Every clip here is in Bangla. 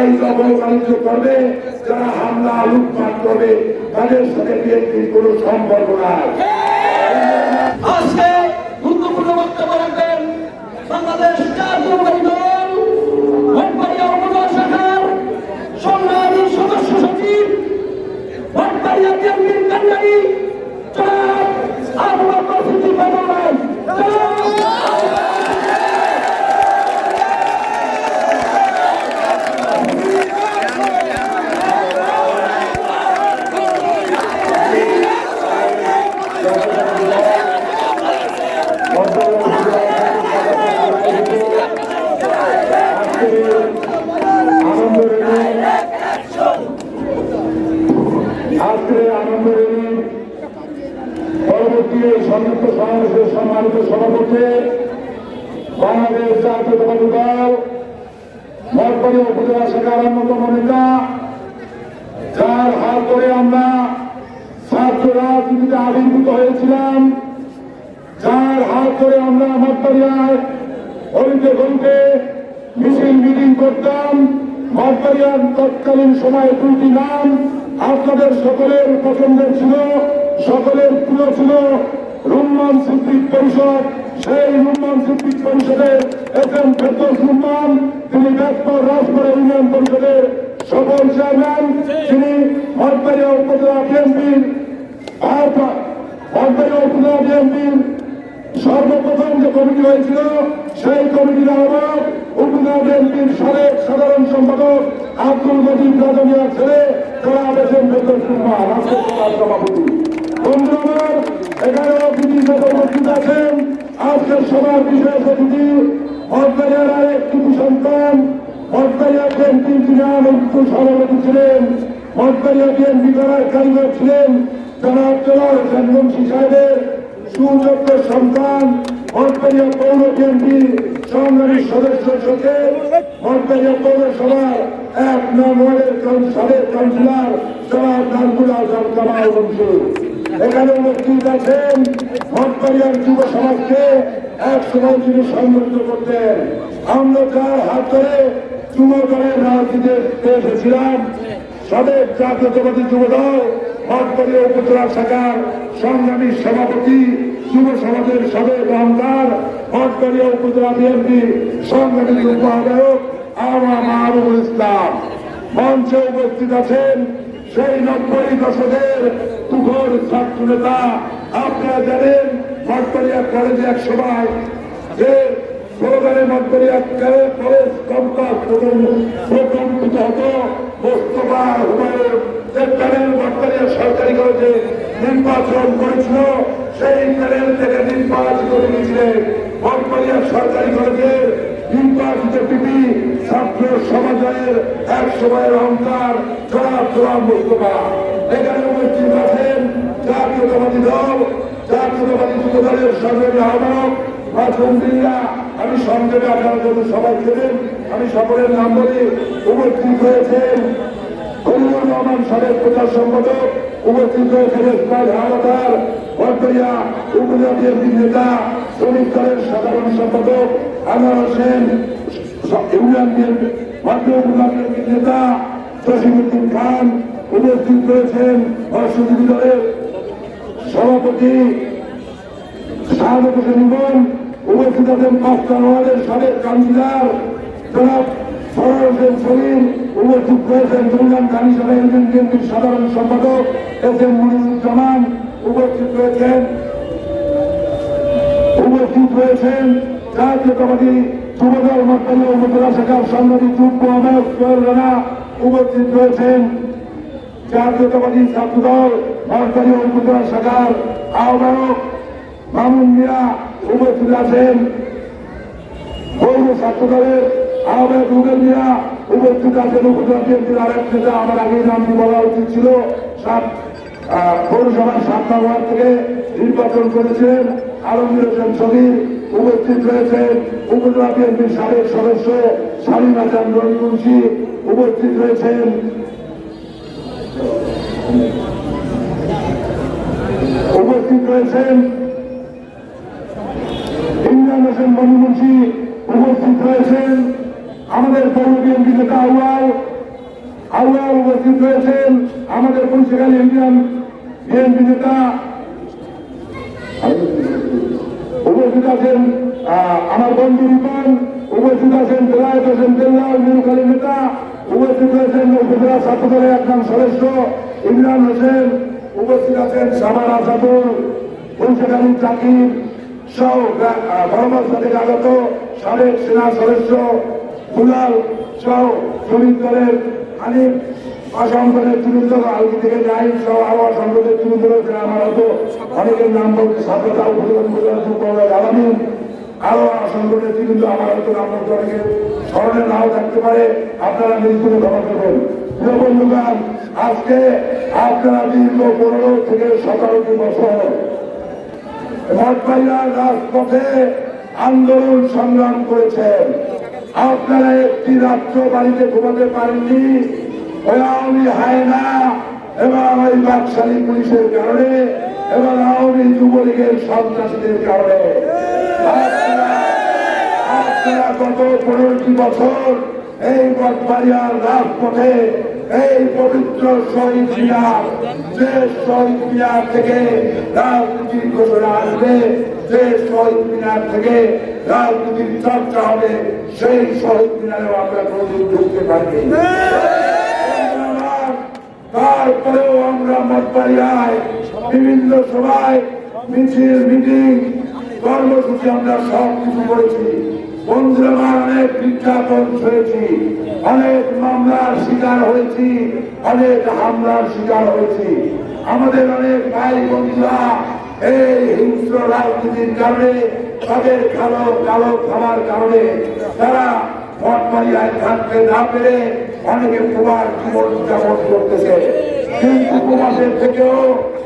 যারাই দখল করবে, যারা হামলা, লুটপাট করবে, তাদের সাথে বিএনপির কোনো সম্পর্ক নাই। আজকে গুরুত্বপূর্ণ বক্তব্য রাখবেন বাংলাদেশ জাতীয়তাবাদী দল ভট্টারিয়া উপজেলা শাখার সদস্য সচিব ভট্টারিয়া বিএনপির কান্ডারি আজকে আনন্দ রেলি পরবর্তী এই সংযুক্ত সমাবেশের সম্মানিত সভাপতি, বাংলাদেশ জাতীয়তাবাদী দল মঠবাড়ি উপজেলা শাখার অন্যতম নেতা, যার হাত ধরে আমরা ছাত্র রাজনীতিতে আবির্ভূত হয়েছিলাম, যার হাত ধরে আমরা মঠবাড়িয়ায় হলিতে গলিতে মিছিল, মিটিং করতাম। মঠবাড়িয়ার তৎকালীন সময়ে দুটি নাম আপনাদের সকলের পছন্দের ছিল, সকলের প্রিয় ছিল রুম্মান সিদ্দিক পরিষদ। সেই রুম্মান সিদ্দিক পরিষদের এস এম ফেরদৌস রুম্মান, তিনি ব্যাসপুর রাজপুরা ইউনিয়ন পরিষদের সফল চেয়ারম্যান, তিনি মঠবাড়িয়া উপজেলা বিএনপির মঠবাড়িয়া উপজেলা বিএনপির সর্বপ্রথম যে কমিটি হয়েছিল, সেই কমিটির আহ্বায়ক উপজেলা বিএনপির সাবেক সাধারণ সম্পাদক আব্দুল মজিদ রাজমিয়ার ছেলে রুম্মান আজকে সভার সভাপতি। বন্ধু আমার এখানে যত উপস্থিত আছেন। আজকের সভার বিশেষ অতিথি মঠবাড়িয়ার আরেক কৃতি সন্তান মঠবাড়িয়া বিএনপির যিনি আনন্দ সভাপতি ছিলেন মঠবাড়িয়া বিএনপি করার কারিগর ছিলেন পৌর বিএনপির সংগ্রামী সদস্য সচিব এক নং ওয়ার্ডের কাউন- সাবেক কাউন্সিলর জনাব নানকুল আজম কামাল বংশী। এখানে উপস্থিত আছেন মঠবাড়িয়ার যুব সমাজকে এক সময় তিনি সংগঠিত করতেন। আমরা যার হাত ধরে যুব দলের রাজনীতিতে এসেছিলাম, সাবেক জাতীয়তাবাদী যুব দল মঠবাড়িয়া উপজেলা শাখার সংগ্রামী সভাপতি, যুব সমাজের সাবেক রহমদার মঠবাড়িয়া উপজেলা বিএনপি সংগ্রামী যুব মাহবুবুল ইসলাম। মঞ্চে উপস্থিত আছেন সেই নব্বই দশকের তুখর ছাত্র নেতা। আপনারা জানেন মঠবাড়িয়া কলেজে এক সময় যে স্লোগানে মঠবাড়িয়া কলেজ কম্পাস প্রকম্পিত হতো, মোস্তফা হুমায়ুন। সরকারি কলেজে নির্বাচন করেছিল, সেই প্যানেল থেকে নির্বাচিত করেছিলেন মঠবাড়িয়া সরকারি কলেজের নির্বাচিত পিপি ছাত্র সমাজের এক সময়ের অহংকার জনাব জনাব মুস্তফা এখানে উপস্থিত আছেন জাতীয়তাবাদী দল, জাতীয়তাবাদী যুব দলের সংগ্রামী আহ্বায়ক আমি সংক্ষেপে আপনারা যত সবাই ছিলেন আমি সকলের নাম বলি উপস্থিত হয়েছেন। কলিউর রহমান সাহেব প্রচার সম্পাদক উপস্থিত হয়েছেন ইসমাইল হাওলাদার বরদইয়া উপজেলা নেতা শ্রমিক দলের সাধারণ সম্পাদক আনোয়ার হোসেন। ইউনিয়ন বিএনপি মাধ্য উপজেলা বিএনপি নেতা জসিমুদ্দিন খান উপস্থিত রয়েছেন অর্শজীবী দলের সভাপতি শাহাদত হোসেন ইমন উপস্থিত আছেন পাঁচটা ওয়ার্ডের সাবেক কাউন্সিলর জনাব সরল হোসেন সলিম উপস্থিত রয়েছেন দুর্গান খানি সভা ইউনিয়ন বিএনপির সাধারণ সম্পাদক এস এম মনিরুজ্জামান উপস্থিত রয়েছেন উপস্থিত রয়েছেন জাতীয়তাবাদী যুবদল মন্ত্রী উপজেলা শাখার সংগ্রামী যুগ্ম আহ্বায়ক সোহেল রানা উপস্থিত রয়েছেন। জাতীয়তাবাদী ছাত্রদল সরকারি উপজেলা শাখার আহ্বায়ক মামুন মিয়া উপস্থিত আছেন। পৌর ছাত্রদলের আহ্বায়ক রুবেল মিয়া উপস্থিত আছেন। উপজেলা বিএনপির আরেক নেতা, আমার আগে নামটি বলা উচিত ছিল, সাত পৌরসভার সাত নং ওয়ার্ড থেকে নির্বাচন করেছেন আলমগীর হোসেন সবির উপস্থিত রয়েছেন উপজেলা বিএনপির সাবেক সদস্য সালিম হাসান রবিবংশী উপস্থিত রয়েছেন উপস্থিত রয়েছেন ইমরান হোসেন মণিমুন্সী উপস্থিত রয়েছেন আমাদের পৌর বিএনপি নেতা আউয়াল। আল্লাহ উপস্থিত রয়েছেন আমাদের বংশীকালী ইন্ডিয়ান বিএনপি নেতা উপস্থিত আছেন আমার বন্ধু রিপন উপস্থিত আছেন বেলায়ত হোসেন দেল্লাল মিরুখালী নেতা, উপস্থিত রয়েছেন উপজেলা ছাত্রদলের একজন সদস্য, ইমরান হোসেন, উপস্থিত আছেন সামার আসাদুল বংশীকালী জাকির সহ বড়মাস থেকে আগত সাবেক সেনা সদস্য দুলাল দলের থেকে যাই সহ আরও অসংখ্যের তৃণমূল রয়েছে আমার হয়তো অনেকের নাম বলতে উপজেলা আলামিন আরও অসংখ্যের তৃণমূল আমার হয়তো নাম বলতে অনেকের স্মরণে নাও থাকতে পারে। আপনারা মৃত্যুকে ক্ষমা করবেন প্রিয় বন্ধুগণ, আজকে আপনারা দীর্ঘ পনেরো থেকে সতেরোটি বছর মঠবাইরা রাজপথে আন্দোলন সংগ্রাম করেছেন। আপনারা একটি রাত্র বাড়িতে ঘুমাতে পারেননি। আওয়ামী হায়না এবং ওই বাকশালী পুলিশের কারণে এবং আওয়ামী যুবলীগের সন্ত্রাসীদের কারণে। গত পনেরোটি বছর এই মঠবাড়িয়ার রাজপথে এই পবিত্র শহীদ মিনার, যে শহীদ মিনার থেকে রাজনীতির ঘোষণা আসবে, যে শহীদ মিনার থেকে রাজনীতির চর্চা হবে, সেই শহীদ মিনারেও আমরা কোনদিন ঢুকতে পারিনি। তারপরেও আমরা মঠবাড়িয়ায় বিভিন্ন সভায় মিছিল, মিটিং, কর্মসূচি আমরা সব কিছু করেছি। বন্ধুরা অনেক বিজ্ঞাপন হয়েছি অনেক মামলার শিকার হয়েছি। অনেক হামলার শিকার হয়েছি। আমাদের অনেক ভাই বন্ধুরা এই হিংস্র রাজনীতির কারণে, তাদের কালো কালো খাবার কারণে তারা মঠবাড়িয়ায় থাকতে না পেরে অনেকে প্রবার জীবন যাপন করতেছে। কিন্তু প্রবাসের থেকেও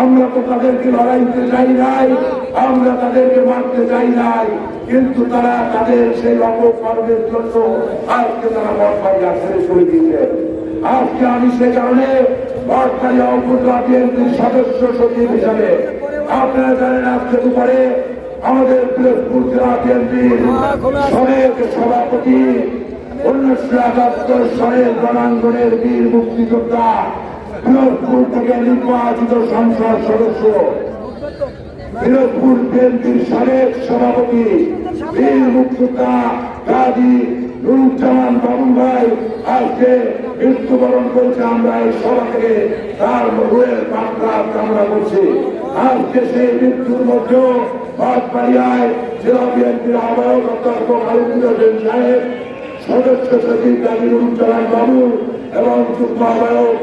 আমরা তো তাদেরকে লড়াইতে চাই নাই, আমরা তাদেরকে মারতে চাই নাই, কিন্তু তারা তাদের সেই অপকর্মের জন্য আজকে তারা বটপাইয়া ছেড়ে সরে দিয়েছে আজকে আমি সে কারণে উপজেলা বিএনপির সদস্য সচিব হিসাবে, আপনারা জানেন আজকে দুপুরে আমাদের পিরোজপুর জেলা বিএনপির সভাপতি উনিশশো একাত্তর সনের রণাঙ্গনের বীর মুক্তিযোদ্ধা পিরোজপুর থেকে নির্বাচিত সংসদ সদস্য পিরোজপুর বিএনপির সাবেক সভাপতি, বীর মুক্তিযোদ্ধা গাজী নুরুজ্জামান বাবু ভাই আজকে মৃত্যুবরণ করেছে। আমরা এই সভা থেকে তার রুয়ের মাত্রা কামনা করছি। আজকে সেই মৃত্যুর মধ্যেও বাদবাড়িয়ায় জেলা বিএনপির আহ্বায়ক অধ্যক্ষ খালিদুর হোসেন সাহেব, সদস্য সচিব গাজী নুরুজ্জামান বাবু এবং যুগ্ম আহ্বায়ক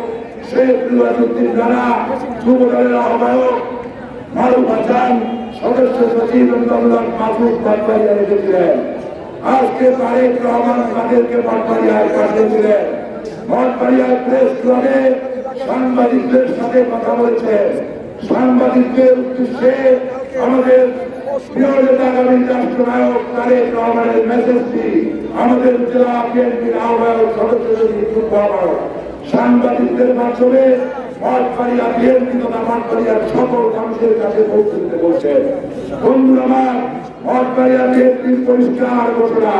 শেখ রিওয়াজুদ্দিন রানা যুব দলের আহ্বায়ক মারুফ হাসান, সদস্য সচিব মোহাম্মদ মাহবুব বাদবাড়িয়া রেখেছিলেন আজকে তারেক রহমান তাদেরকে বাদবাড়িয়ায় পাঠিয়েছিলেন। বাদবাড়িয়ায় প্রেস ক্লাবে সাংবাদিকদের সাথে কথা বলেছেন সাংবাদিকদের উদ্দেশ্যে আমাদের প্রিয় নেতা জেলা বিএনপির আহ্বায়ক সদস্য সচিব সাংবাদিকদের মাধ্যমে মঠবাড়িয়া বিএনপি তথা মঠবাড়িয়ার সকল মানুষের কাছে পৌঁছে দিতে বলছেন বন্ধুরা আমার মঠবাড়িয়া বিএনপির পরিষ্কার ঘোষণা।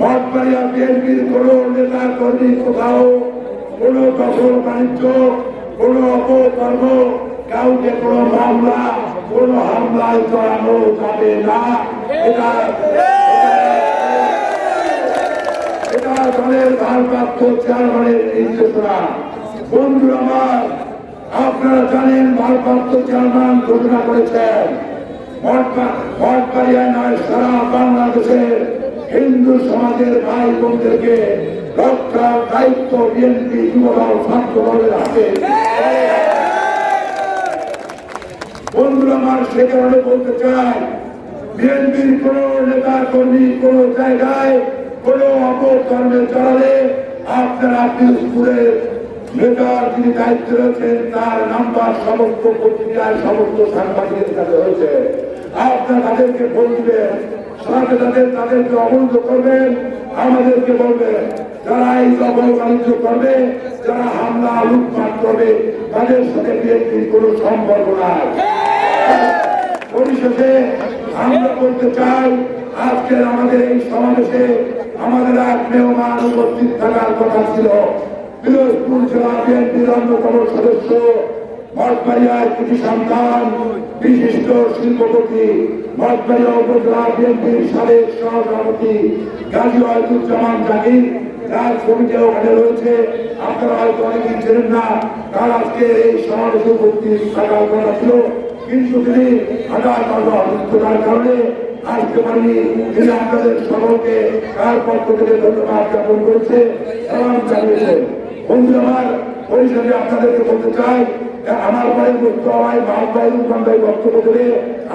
মঠবাড়িয়া বিএনপির কোন নেতা কর্মী কোথাও কোন দখল বাণিজ্য, কোন অপকর্ম, কাউকে কোন মামলা, কোন হামলায় জড়ানো যাবে না। এটা এটা দলের ভারপ্রাপ্ত চেয়ারম্যানের নির্দেশনা। বন্ধু আমার, আপনারা জানেন ভারপ্রাপ্ত চেয়ারম্যান ঘোষণা করেছেন সারা বাংলাদেশের হিন্দু সমাজের ভাই বোনদেরকে রক্ষার দায়িত্ব বিএনপি যুবদল ছাত্র দলের হাতে। বন্ধুরা আমার, সে কারণে বলতে চাই, বিএনপির কোন নেতা কর্মী কোন জায়গায় কোন অপকর্মে জড়ালে আপনারা পিরোজপুরের নেতার যিনি দায়িত্ব রয়েছেন, তার নাম্বার সমস্ত পত্রিকায় সমস্ত সাংবাদিকের কাছে হয়েছে আপনারা তাদেরকে ফোন দিবেন সাথে তাদের তাদেরকে অবৈধ করবেন, আমাদেরকে বলবেন, যারা এই দখল বাণিজ্য করবে, যারা হামলা, লুটপাট করবে, তাদের সাথে বিএনপির কোনো সম্পর্ক নাই। পরিশেষে আমরা বলতে চাই, আজকের আমাদের এই সমাবেশে আমাদের এক মেহমান উপস্থিত থাকার কথা ছিল। পিরোজপুর জেলা বিএনপির অন্যতম সদস্য মঠবাড়িয়ার সন্তান, বিশিষ্ট শিল্পপতি মঠবাড়িয়া উপজেলা বিএনপির সাবেক সহসভাপতি গাজী যার ছবিটা ওখানে রয়েছে। আপনারা হয়তো অনেকেই চেনেন না, তার আজকে এই উপস্থিত থাকার কথা ছিল। কিন্তু তিনি হাজার অসুস্থতার কারণে আসতে পারেনি। তিনি আপনাদের সকলকে তার পক্ষ থেকে ধন্যবাদ জ্ঞাপন করেছে, সালাম জানিয়েছেন বন্ধু আমার আপনাদেরকে বলতে চাই আমার বাড়ির মুক্ত হয় মাহব ভাই রুমান ভাই বক্তব্য দেবে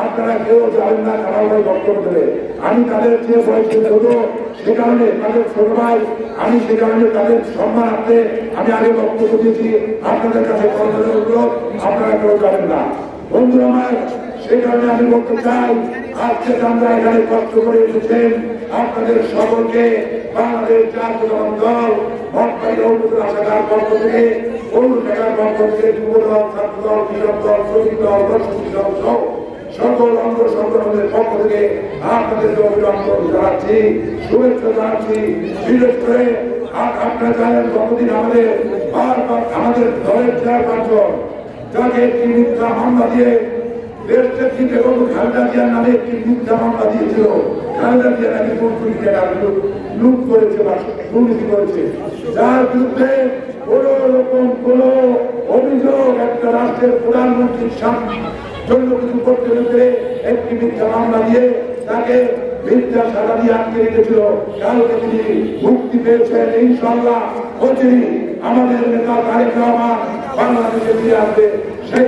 আপনারা কেউ যাবেন না কামাল ভাই বক্তব্য দেবে আমি তাদের যে বয়সে ছোট, সে কারণে তাদের ছোট ভাই, আমি সে কারণে তাদের সম্মান আনতে আমি আগে বক্তব্য দিয়েছি। আপনাদের কাছে আপনারা কেউ যাবেন না। বন্ধু আমার সেই কারণে আমি বলতে চাই, আজকে আমরা এখানে কষ্ট করে এসেছেন, আপনাদের সকলকে বাংলাদেশ জাতীয় দল ভট্টাই উপজেলা শাখার পক্ষ থেকে পৌর শাখার পক্ষ থেকে যুব দল, ছাত্র দল, কৃষক আমাদের বারবার আমাদের দলের চেয়ারপারসন, যাকে একটি মিথ্যা মামলা দিয়ে দেশটা কি বেগম খালেদা জিয়ার নামে একটি মিথ্যা মামলা দিয়েছিল খালেদা জিয়া নাকি কোটি টাকা লুট- করেছে বা দুর্নীতি করেছে? যার বিরুদ্ধে কোন রকম কোন অভিযোগ একটা রাষ্ট্রের প্রধানমন্ত্রীর সামনে জন্য কিছু করতে হলে একটি মিথ্যা মামলা দিয়ে তাকে মিথ্যা সাজা দিয়ে আটকে রেখেছিল। কালকে তিনি মুক্তি পেয়েছেন ইনশাল্লাহ অচিরি আমাদের নেতা তারেক রহমান বাংলাদেশে ফিরে আসবে। সেই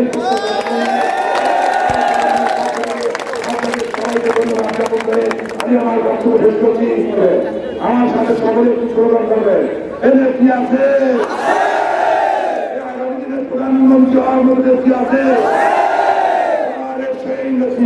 আমি আমার বক্তব্য শেষ করছি। আমার সাথে সকলে একটু স্লোগান করবেন। এদের কি আছে? প্রধানমন্ত্রী আমাদের কি আছে? সেই নথি